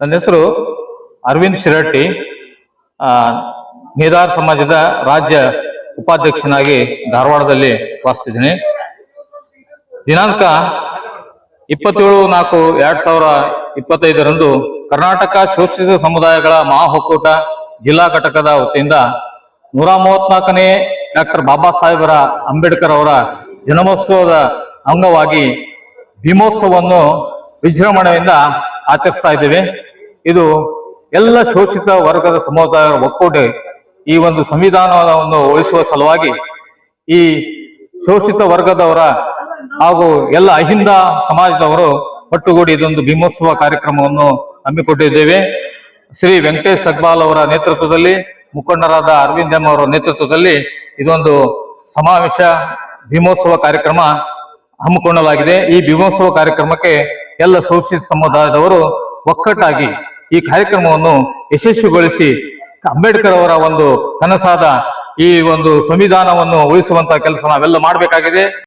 ನನ್ನ ಹೆಸರು ಅರವಿಂದ್ ಶಿರಟ್ಟಿ. ನೇದಾರ್ ಸಮಾಜದ ರಾಜ್ಯ ಉಪಾಧ್ಯಕ್ಷನಾಗಿ ಧಾರವಾಡದಲ್ಲಿ ವಾಸಿಸಿದ್ದೀನಿ ದಿನಾಂಕ ಇಪ್ಪತ್ತೇಳು ನಾಲ್ಕು ಎರಡ್ ಸಾವಿರ ಇಪ್ಪತ್ತೈದರಂದು ಕರ್ನಾಟಕ ಶೋಷಿತ ಸಮುದಾಯಗಳ ಮಹಾ ಒಕ್ಕೂಟ ಜಿಲ್ಲಾ ಘಟಕದ ವತಿಯಿಂದ ನೂರ ಮೂವತ್ನಾಲ್ಕನೇ ಡಾಕ್ಟರ್ ಬಾಬಾ ಸಾಹೇಬರ ಅಂಬೇಡ್ಕರ್ ಅವರ ಜನ್ಮೋತ್ಸವದ ಅಂಗವಾಗಿ ಭೀಮೋತ್ಸವವನ್ನು ವಿಜೃಂಭಣೆಯಿಂದ ಆಚರಿಸ್ತಾ ಇದ್ದೇವೆ. ಇದು ಎಲ್ಲ ಶೋಷಿತ ವರ್ಗದ ಸಮುದಾಯ ಒಕ್ಕೂಟ ಈ ಒಂದು ಸಂವಿಧಾನವನ್ನು ಉಳಿಸುವ ಸಲುವಾಗಿ ಈ ಶೋಷಿತ ವರ್ಗದವರ ಹಾಗೂ ಎಲ್ಲ ಅಹಿಂದ ಸಮಾಜದವರು ಒಟ್ಟುಗೂಡಿ ಇದೊಂದು ಭೀಮೋತ್ಸವ ಕಾರ್ಯಕ್ರಮವನ್ನು ಹಮ್ಮಿಕೊಂಡಿದ್ದೇವೆ. ಶ್ರೀ ವೆಂಕಟೇಶ್ ಸಗ್ಬಾಲ್ ಅವರ ನೇತೃತ್ವದಲ್ಲಿ, ಮುಖಂಡರಾದ ಅರವಿಂದ್ ಎಂ ಅವರ ನೇತೃತ್ವದಲ್ಲಿ ಇದೊಂದು ಸಮಾವೇಶ ಭೀಮೋತ್ಸವ ಕಾರ್ಯಕ್ರಮ ಹಮ್ಮಿಕೊಳ್ಳಲಾಗಿದೆ. ಈ ಭೀಮೋತ್ಸವ ಕಾರ್ಯಕ್ರಮಕ್ಕೆ ಎಲ್ಲ ಶೋಷಿತ ಸಮುದಾಯದವರು ಒಕ್ಕಟ್ಟಾಗಿ ಈ ಕಾರ್ಯಕ್ರಮವನ್ನು ಯಶಸ್ವಿಗೊಳಿಸಿ ಅಂಬೇಡ್ಕರ್ ಅವರ ಒಂದು ಕನಸಾದ ಈ ಒಂದು ಸಂವಿಧಾನವನ್ನು ಉಳಿಸುವಂತಹ ಕೆಲಸ ನಾವೆಲ್ಲ ಮಾಡಬೇಕಾಗಿದೆ.